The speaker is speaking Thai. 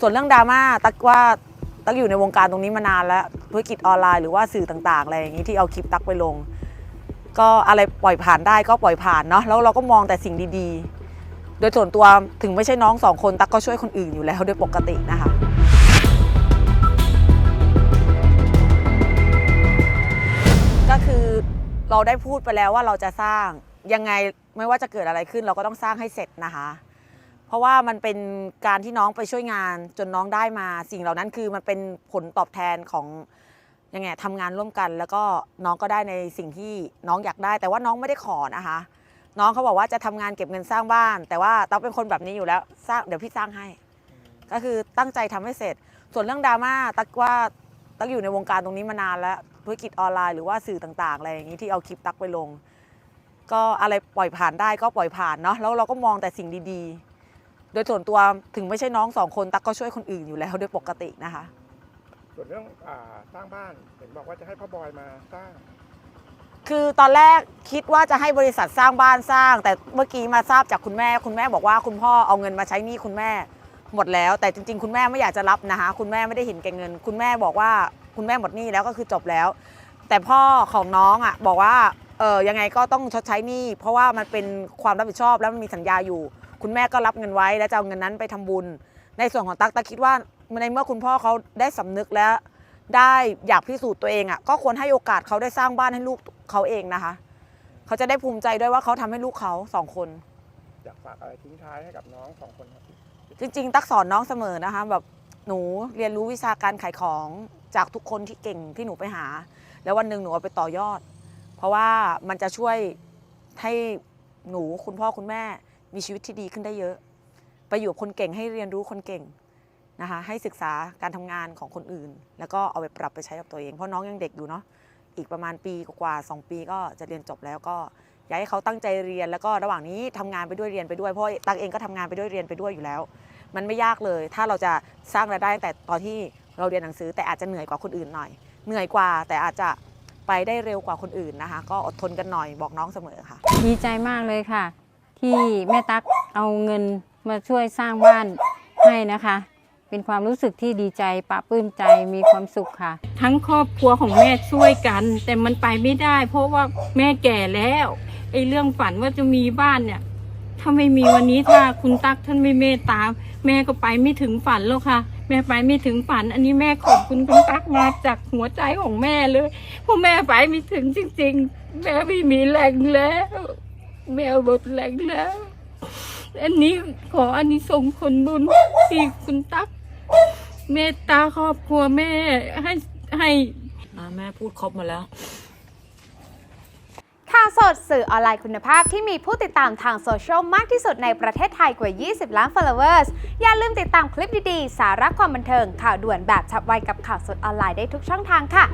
ส่วนเรื่องดราม่าตักว่าตักอยู่ในวงการตรงนี้มานานแล้วธุรกิจออนไลน์หรือว่าสื่อต่างๆอะไรอย่างนี้ที่เอาคลิปตักไปลง ก็อะไรปล่อยผ่านได้ก็ปล่อยผ่านเนาะแล้วเราก็มองแต่สิ่งดีๆ โดยส่วนตัวถึงไม่ใช่น้องสองคนตักก็ช่วยคนอื่นอยู่แล้วโดยปกตินะคะก็คือเราได้พูดไปแล้วว่าเราจะสร้างยังไงไม่ว่าจะเกิดอะไรขึ้น เราก็ต้องสร้างให้เสร็จนะคะ เพราะว่ามันเป็นการที่น้องไปช่วยงานจนน้องได้มาสิ่งเหล่านั้นคือมันเป็นผลตอบแทนของยังไงทำงานร่วมกัน แล้วก็น้องก็ได้ในสิ่งที่น้องอยากได้ แต่ว่าน้องไม่ได้ขอนะคะ น้องเขาบอกว่าจะทำงานเก็บเงินสร้างบ้าน แต่ว่าต้องเป็นคนแบบนี้อยู่แล้วสร้างเดี๋ยวพี่สร้างให้ ก็คือตั้งใจทำให้เสร็จ ส่วนเรื่องดราม่าตักว่าตักอยู่ในวงการตรงนี้มานานแล้วธุรกิจออนไลน์หรือว่าสื่อต่างๆอะไรอย่างนี้ที่เอาคลิปตักไปลง ก็อะไรปล่อยผ่านได้ก็ปล่อยผ่านเนาะแล้วเราก็มองแต่สิ่งดีๆ ดยส่วนตัวถึงไม่ใช่น้องสองคนตักก็ช่วยคนอื่นอยู่แล้วโดยปกตินะคะ ส่วนเรื่องอาสร้างบ้านเห็นบอกว่าจะให้พ่อบอยมาสร้าง คือตอนแรกคิดว่าจะให้บริษัทสร้างบ้านสร้าง แต่เมื่อกี้มาทราบจากคุณแม่คุณแม่บอกว่าคุณพ่อเอาเงินมาใช้หนี้คุณแม่หมดแล้ว แต่จริง ๆ คุณแม่ไม่อยากจะรับนะคะ คุณแม่ไม่ได้เห็นแก่เงิน คุณแม่บอกว่าคุณแม่หมดหนี้แล้วก็คือจบแล้ว แต่พ่อของน้องอะบอกว่าเออยังไงก็ต้องชดใช้หนี้เพราะว่ามันเป็นความรับผิดชอบแล้วมันมีสัญญาอยู่ คุณแม่ก็รับเงินไว้แล้วจะเอาเงินนั้นไปทำบุญ ในส่วนของตั๊กตั๊กคิดว่าในเมื่อคุณพ่อเขาได้สำนึกแล้วได้อยากพิสูจน์ตัวเองอะก็ควรให้โอกาสเขาได้สร้างบ้านให้ลูกเขาเองนะคะ เขาจะได้ภูมิใจด้วยว่าเขาทำให้ลูกเขาสองคน อยากฝากอะไรทิ้งท้ายให้กับน้องสองคนครับจริง ๆ ตักสอนน้องเสมอนะคะแบบหนูเรียนรู้วิชาการขายของจากทุกคนที่เก่งที่หนูไปหา แล้ววันหนึ่งหนูเอาไปต่อยอด เพราะว่ามันจะช่วยให้หนูคุณพ่อคุณแม่ มีชีวิตที่ดีขึ้นได้เยอะ ไปอยู่กับคนเก่งให้เรียนรู้คนเก่งนะคะให้ศึกษาการทำงานของคนอื่น แล้วก็เอาไปปรับไปใช้กับตัวเอง เพราะน้องยังเด็กอยู่เนาะอีกประมาณปีกว่าสองปีก็จะเรียนจบแล้วก็อยากให้เขาตั้งใจเรียนแล้วก็ระหว่างนี้ทำงานไปด้วยเรียนไปด้วยเพราะตักเองก็ทำงานไปด้วยเรียนไปด้วยอยู่แล้ว มันไม่ยากเลย ถ้าเราจะสร้างรายได้ตั้งแต่ตอนที่เราเรียนหนังสือ แต่อาจจะเหนื่อยกว่าคนอื่นหน่อย เหนื่อยกว่าแต่อาจจะไปได้เร็วกว่าคนอื่นนะคะ ก็อดทนกันหน่อยบอกน้องเสมอค่ะ ดีใจมากเลยค่ะ ที่แม่ตั๊กเอาเงินมาช่วยสร้างบ้านให้นะคะ เป็นความรู้สึกที่ดีใจปะปลื้มใจมีความสุขค่ะ ทั้งครอบครัวของแม่ช่วยกัน แต่มันไปไม่ได้ เพราะว่าแม่แก่แล้วไอ้เรื่องฝันว่าจะมีบ้านเนี่ย ถ้าไม่มีวันนี้ถ้าคุณตั๊กท่านไม่เมตตาแม่ก็ไปไม่ถึงฝันแล้วค่ะ แม่ไปไม่ถึงฝัน อันนี้แม่ขอบคุณคุณตั๊กมาจากหัวใจของแม่เลยเพราะแม่ไปไม่ถึงจริง ๆ แม่ไม่มีแรงแล้ว แม่หมดแรงแล้ว อันนี้ขออันนี้ส่งผลบุญที่คุณตั๊กเมตตาครอบครัวแม่ให้ให้แม่พูดครบหมดแล้วข่าวสดสื่อออนไลน์คุณภาพที่มีผู้ติดตามทางโซเชียลมากที่สุดในประเทศไทยกว่า 20 ล้าน followers อย่าลืมติดตามคลิปดี ๆ สาระความบันเทิง ข่าวด่วนแบบฉับไวกับข่าวสดออนไลน์ได้ทุกช่องทางค่ะ